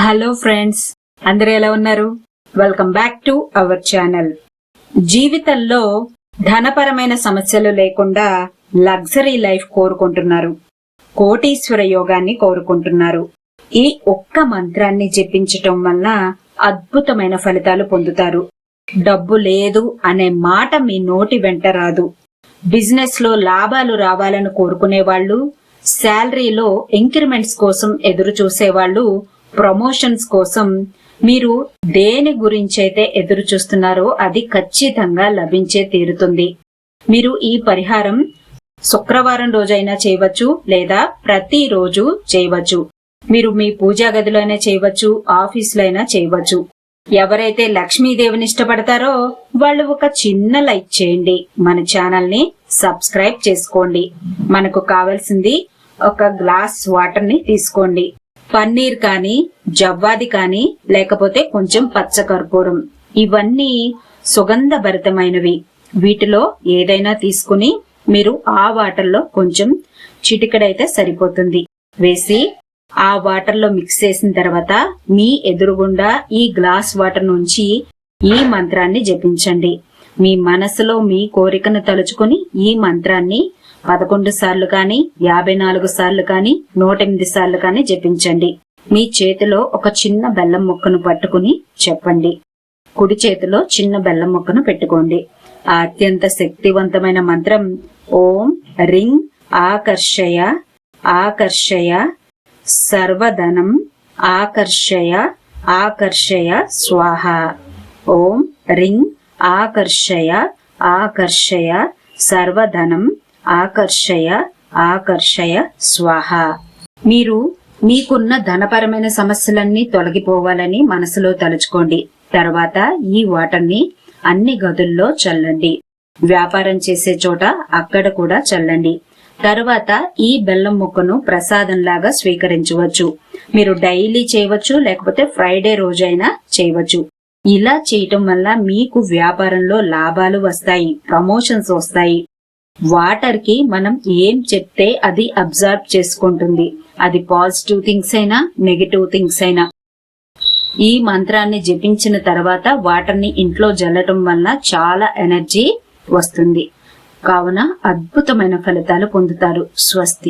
Hello friends అందరూ ఎలా ఉన్నారు? Welcome back to our channel జీవితంలో ధనపరమైన సమస్యలు లేకుండా లగ్జరీ లైఫ్ కోరుకుంటున్నారు. కోటీశ్వర యోగాన్ని కోరుకుంటున్నారు. ఈ ఒక్క మంత్రాన్ని జపించటం వల్ల అద్భుతమైన ఫలితాలు పొందుతారు. డబ్బు లేదు అనే మాట మీ నోటి వెంట రాదు. బిజినెస్లో లాభాలు రావాలని కోరుకునే వాళ్ళు శాలరీలో ఇంక్రిమెంట్స్ కోసం ఎదురు చూసేవాళ్ళు ప్రమోషన్స్ కోసం మీరు దేని గురించైతే ఎదురు చూస్తున్నారో అది ఖచ్చితంగా లభించే తీరుతుంది. మీరు ఈ పరిహారం శుక్రవారం రోజైనా చేయవచ్చు లేదా ప్రతిరోజు చేయవచ్చు. మీరు మీ పూజా అయినా చేయవచ్చు ఆఫీసులో అయినా చేయవచ్చు. ఎవరైతే లక్ష్మీదేవిని ఇష్టపడతారో వాళ్ళు ఒక చిన్న లైక్ చేయండి. మన ఛానల్ని సబ్స్క్రైబ్ చేసుకోండి. మనకు కావాల్సింది ఒక గ్లాస్ వాటర్ని తీసుకోండి. పన్నీర్ కానీ జవ్వాది కానీ లేకపోతే కొంచెం పచ్చకర్పూరం. ఇవన్నీ ఇవన్నీ సుగంధభరితమైనవి. వీటిలో ఏదైనా తీసుకుని మీరు ఆ వాటర్లో కొంచెం చిటికడైతే సరిపోతుంది. వేసి ఆ వాటర్లో మిక్స్ చేసిన తర్వాత మీ ఎదురుగుండా ఈ గ్లాస్ వాటర్ నుంచి ఈ మంత్రాన్ని జపించండి. మీ మనసులో మీ కోరికను తలుచుకుని ఈ మంత్రాన్ని పదకొండు సార్లు కాని యాభై నాలుగు సార్లు కాని నూట ఎనిమిది సార్లు కాని జపించండి. మీ చేతిలో ఒక చిన్న బెల్లం ముక్కను పట్టుకుని చెప్పండి. కుడి చేతిలో చిన్న బెల్లం ముక్కను పెట్టుకోండి. ఆ అత్యంత శక్తివంతమైన మంత్రం ఓం రింగ్ ఆకర్షయ ఆకర్షయ సర్వధనం ఆకర్షయ ఆకర్షయ స్వాహ. ఓం రింగ్ ఆకర్షయ ఆకర్షయ సర్వధనం ఆకర్షయ ఆకర్షయ స్వాహ. మీరు మీకున్న ధనపరమైన సమస్యలన్నీ తొలగిపోవాలని మనసులో తలుచుకోండి. తర్వాత ఈ వాటర్ని అన్ని గదుల్లో చల్లండి. వ్యాపారం చేసే చోట అక్కడ కూడా చల్లండి. తర్వాత ఈ బెల్లం ముక్కను ప్రసాదంలాగా స్వీకరించవచ్చు. మీరు డైలీ చేయవచ్చు లేకపోతే ఫ్రైడే రోజైనా చేయవచ్చు. ఇలా చేయటం వల్ల మీకు వ్యాపారంలో లాభాలు వస్తాయి ప్రమోషన్స్ వస్తాయి. వాటర్కి మనం ఏం చెప్తే అది అబ్జర్వ్ చేసుకుంటుంది. అది పాజిటివ్ థింగ్స్ అయినా నెగటివ్ థింగ్స్ అయినా. ఈ మంత్రాన్ని జపించిన తర్వాత వాటర్ని ఇంట్లో జల్లటం వల్ల చాలా ఎనర్జీ వస్తుంది. కావున అద్భుతమైన ఫలితాలు పొందుతారు. స్వస్తి.